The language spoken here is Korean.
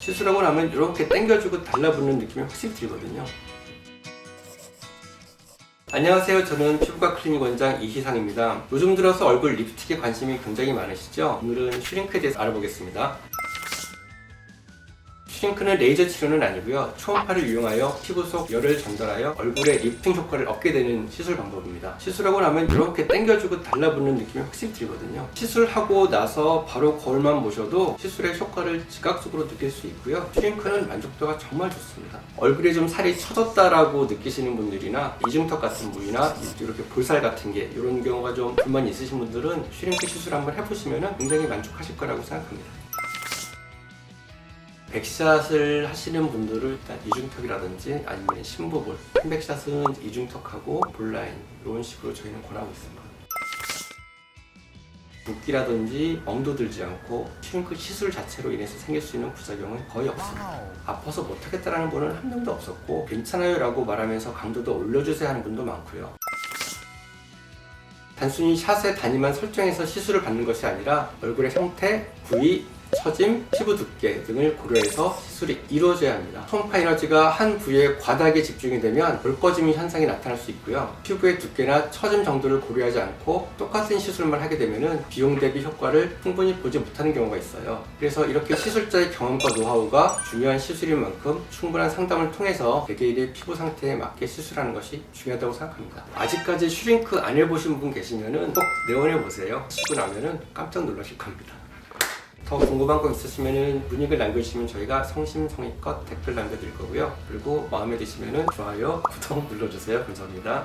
시술하고 나면 이렇게 당겨주고 달라붙는 느낌이 확실히 들거든요. 안녕하세요. 저는 피부과 클리닉 원장 이희상입니다. 요즘 들어서 얼굴 립스틱에 관심이 굉장히 많으시죠? 오늘은 슈링크에 대해서 알아보겠습니다. 슈링크는 레이저 치료는 아니고요. 초음파를 이용하여 피부 속 열을 전달하여 얼굴에 리프팅 효과를 얻게 되는 시술 방법입니다. 시술하고 나면 이렇게 당겨주고 달라붙는 느낌이 확실히 들거든요. 시술하고 나서 바로 거울만 보셔도 시술의 효과를 즉각적으로 느낄 수 있고요. 슈링크는 만족도가 정말 좋습니다. 얼굴에 좀 살이 처졌다라고 느끼시는 분들이나 이중턱 같은 부위나 이렇게 볼살 같은 게 이런 경우가 좀 불만 있으신 분들은 슈링크 시술 한번 해보시면 굉장히 만족하실 거라고 생각합니다. 백샷을 하시는 분들은 일단 이중턱이라든지 아니면 심부볼 펜백샷은 이중턱하고 볼라인 이런 식으로 저희는 권하고 있습니다. 붓기라든지 멍도 들지 않고 슈링크 시술 자체로 인해서 생길 수 있는 부작용은 거의 없습니다. 아파서 못하겠다라는 분은 한 명도 없었고 괜찮아요 라고 말하면서 강도도 올려주세요 하는 분도 많고요. 단순히 샷의 단위만 설정해서 시술을 받는 것이 아니라 얼굴의 형태, 부위, 처짐, 피부 두께 등을 고려해서 시술이 이루어져야 합니다. 초음파 에너지가 한 부위에 과다하게 집중이 되면 볼꺼짐 현상이 나타날 수 있고요. 피부의 두께나 처짐 정도를 고려하지 않고 똑같은 시술만 하게 되면 비용 대비 효과를 충분히 보지 못하는 경우가 있어요. 그래서 이렇게 시술자의 경험과 노하우가 중요한 시술인 만큼 충분한 상담을 통해서 개개인의 피부 상태에 맞게 시술하는 것이 중요하다고 생각합니다. 아직까지 슈링크 안 해보신 분 계시면 꼭 내원해 보세요. 시고 나면은 깜짝 놀라실 겁니다. 더 궁금한 거 있으시면 문의글 남겨주시면 저희가 성심성의껏 댓글 남겨드릴 거고요. 그리고 마음에 드시면 좋아요, 구독 눌러주세요. 감사합니다.